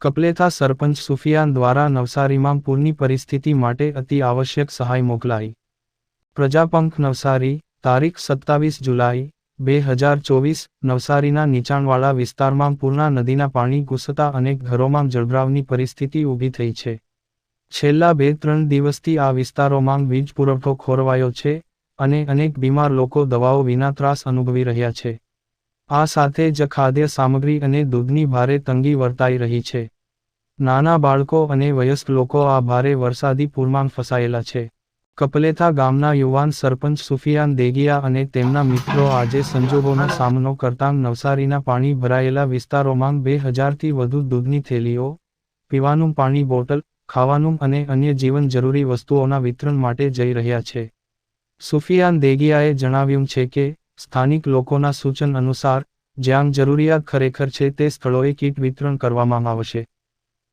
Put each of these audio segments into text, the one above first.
કપલેથા સરપંચ સુફિયાન દ્વારા નવસારીમાં પૂરની પરિસ્થિતિ માટે અતિ આવશ્યક સહાય મોકલાઈ. પ્રજાપંખ નવસારી, તારીખ સત્તાવીસ જુલાઈ, બે હજાર ચોવીસ, નવસારીના નીચાણવાળા વિસ્તારમાં પૂરના નદીના પાણી ઘૂસતા અનેક ઘરોમાં જળભરાવની પરિસ્થિતિ ઊભી થઈ છે. છેલ્લા બે ત્રણ દિવસથી આ વિસ્તારોમાં વીજ પુરવઠો ખોરવાયો છે અને અનેક બીમાર લોકો દવાઓ વિના ત્રાસ અનુભવી રહ્યા છે. આ સાથે જ ખાદ્ય સામગ્રી અને દૂધની ભારે તંગી વર્તાઈ રહી છે. નાના બાળકો અને વયસ્ક લોકો આ ભારે વરસાદી પૂરમાં ફસાયેલા છે. કપલેથા ગામના યુવાન સરપંચ સુફિયાન દેગિયા અને તેમના મિત્રો આજે સંજોગોનો સામનો કરતાં નવસારીના પાણી ભરાયેલા વિસ્તારોમાં બે હજારથી વધુ દૂધની થેલીઓ, પીવાનું પાણી બોટલ, ખાવાનું અને અન્ય જીવન જરૂરી વસ્તુઓના વિતરણ માટે જઈ રહ્યા છે. સુફિયાન દેગિયાએ જણાવ્યું છે કે સ્થાનિક લોકોના સૂચન અનુસાર જ્યાં જરૂરિયાત ખરેખર છે તે સ્થળોએ કીટ વિતરણ કરવામાં આવશે.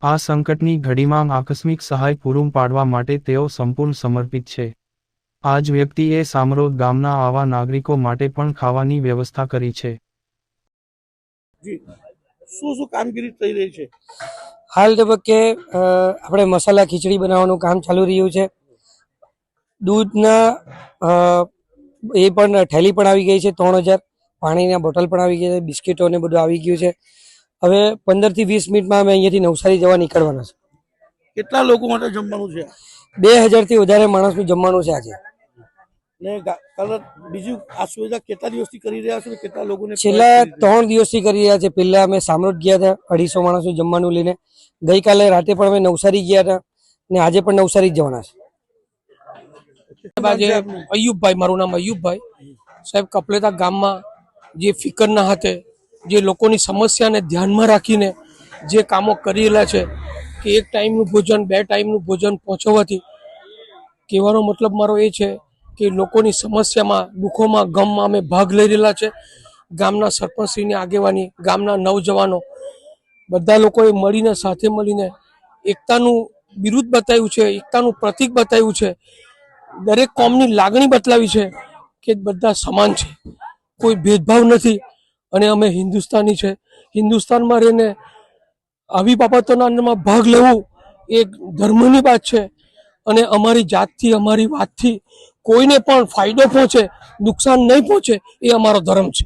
આ સંકટની ઘડીમાં આકસ્મિક સહાય પૂરું પાડવા માટે તેઓ સંપૂર્ણ સમર્પિત છે. આ જ વ્યક્તિએ સામરોદ ગામના આવા નાગરિકો માટે પણ ખાવાની વ્યવસ્થા કરી છે. શું શું કામગીરી થઈ રહી છે? હાલ તબક્કે અ, આપણે મસાલા ખીચડી બનાવવાનું કામ ચાલુ રહ્યું છે. દૂધના અ, એ પણ થેલી પણ આવી ગઈ છે ત્રણ હજાર. પાણીના બોટલ પણ આવી ગઈ છે બિસ્કીટો ને બધું આવી ગયું છે. હવે પંદરથી વીસ મિનિટમાં અમે અહીંયાથી નવસારી જવા નીકળવાના છે. કેટલા લોકો માટે જમવાનું છે? બે હજારથી વધારે માણસનું જમવાનું છે આજે. બીજું આ સુવિધા કેટલા દિવસથી કરી રહ્યા છો કેટલા લોકોને છેલ્લા ત્રણ દિવસથી કરી રહ્યા છે. પહેલા અમે સામરોદ ગયા હતા અઢીસો માણસનું જમવાનું લઈને. ગઈકાલે રાતે પણ અમે નવસારી ગયા હતા ને આજે પણ નવસારી જ જવાના છે. આજે અયુબભાઈ, મારું નામ અયુબભાઈ. સાહેબ, કપલેતા ગામમાં જે ફિકરના હાથે જે લોકોની સમસ્યાને ધ્યાનમાં રાખીને જે કામો કરેલા છે કે એક ટાઈમનું ભોજન, બે ટાઈમનું ભોજન પહોંચવાથી કહેવાનો મતલબ મારો એ છે કે લોકોની સમસ્યામાં, દુઃખોમાં, ગમમાં અમે ભાગ લઈ રહેલા છે. ગામના સરપંચશ્રીની આગેવાની, ગામના નવજવાનો, બધા લોકોએ મળીને, સાથે મળીને એકતાનું બિરુદ બતાવ્યું છે, એકતાનું પ્રતિક બતાવ્યું છે. દરેક કોમની લાગણી બતલાવી છે કે બધા સમાન છે. કોઈ ભેદભાવ નથી અને અમે હિન્દુસ્તાની છે. હિન્દુસ્તાનમાં રહીને આવી બાબતોના અંદરમાં ભાગ લેવું એ ધર્મની વાત છે અને અમારી જાતથી, અમારી વાતથી કોઈને પણ ફાયદો પહોંચે, નુકસાન નહીં પહોંચે એ અમારો ધર્મ છે.